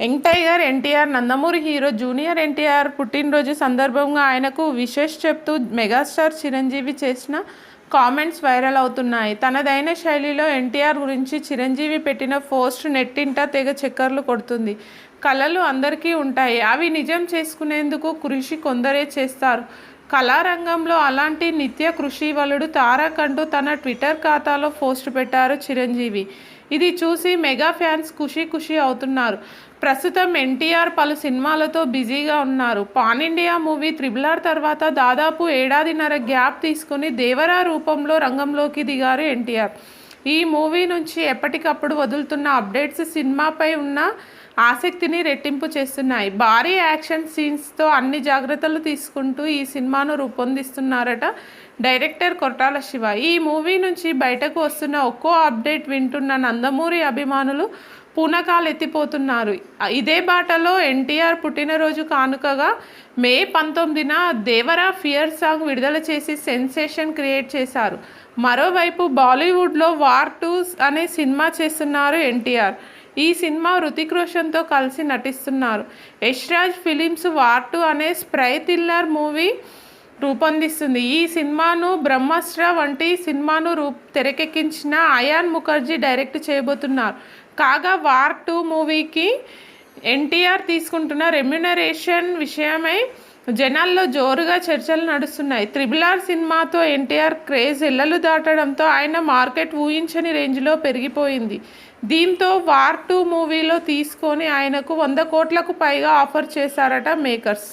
Young tiger NTR Nandamuri hero junior NTR పుట్టినరోజు సందర్భంగా ఆయనకు విషెస్ చెప్తూ మెగాస్టార్ చిరంజీవి చేసిన కామెంట్స్ వైరల్ అవుతున్నాయి. తనదైన శైలిలో ఎన్టీఆర్ గురించి చిరంజీవి పెట్టిన పోస్ట్ నెట్టింట తెగ చక్కర్లు కొడుతుంది. కళలు అందరికీ ఉంటాయి. అవి నిజం చేసుకునేందుకు కృషి కొందరే చేస్తారు. కళారంగంలో అలాంటి నిత్య కృషివలుడు తారక్ అంటూ తన ట్విట్టర్ ఖాతాలో పోస్ట్ పెట్టారు చిరంజీవి. ఇది చూసి మెగా ఫ్యాన్స్ ఖుషి ఖుషి అవుతున్నారు. ప్రస్తుతం ఎన్టీఆర్ పలు సినిమాలతో బిజీగా ఉన్నారు. Pan India movie triple R తర్వాత దాదాపు ఏడాదిన్నర గ్యాప్ తీసుకుని దేవరా రూపంలో రంగంలోకి దిగారు ఎన్టీఆర్. ఈ మూవీ నుంచి ఎప్పటికప్పుడు వదులుతున్న అప్డేట్స్ సినిమాపై ఉన్న ఆసక్తిని రెట్టింపు చేస్తున్నాయి. భారీ యాక్షన్ సీన్స్తో అన్ని జాగ్రత్తలు తీసుకుంటూ ఈ సినిమాను రూపొందిస్తున్నారట డైరెక్టర్ కొట్టాల శివ. ఈ మూవీ నుంచి బయటకు వస్తున్న ఒక్కో అప్డేట్ వింటున్న నందమూరి అభిమానులు పూనకాలు ఎత్తిపోతున్నారు ఇదే బాటలో ఎన్టీఆర్ పుట్టినరోజు కానుకగా మే పంతొమ్మిదిన దేవరా ఫియర్ సాంగ్ విడుదల చేసి సెన్సేషన్ క్రియేట్ చేశారు. మరోవైపు బాలీవుడ్లో వార్ టూ అనే సినిమా చేస్తున్నారు ఎన్టీఆర్. ఈ సినిమా రుతిక్ రోషన్తో కలిసి నటిస్తున్నారు. యష్రాజ్ ఫిలిమ్స్ వార్టు అనే స్ప్రై థ్రిల్లర్ మూవీ రూపొందిస్తుంది. ఈ సినిమాను బ్రహ్మాస్త్ర వంటి సినిమాను రూ తెరకెక్కించిన అయాన్ ముఖర్జీ డైరెక్ట్ చేయబోతున్నారు. కాగా వార్ టూ మూవీకి ఎన్టీఆర్ తీసుకుంటున్న రెమ్యునరేషన్ విషయమై జనాల్లో జోరుగా చర్చలు నడుస్తున్నాయి. త్రిబుల్ ఆర్ సినిమాతో ఎన్టీఆర్ క్రేజ్ ఇళ్ళలు దాటడంతో ఆయన మార్కెట్ ఊహించని రేంజ్లో పెరిగిపోయింది. దీంతో వార్ టూ మూవీలో తీసుకొని ఆయనకు వంద కోట్లకు పైగా ఆఫర్ చేశారట మేకర్స్.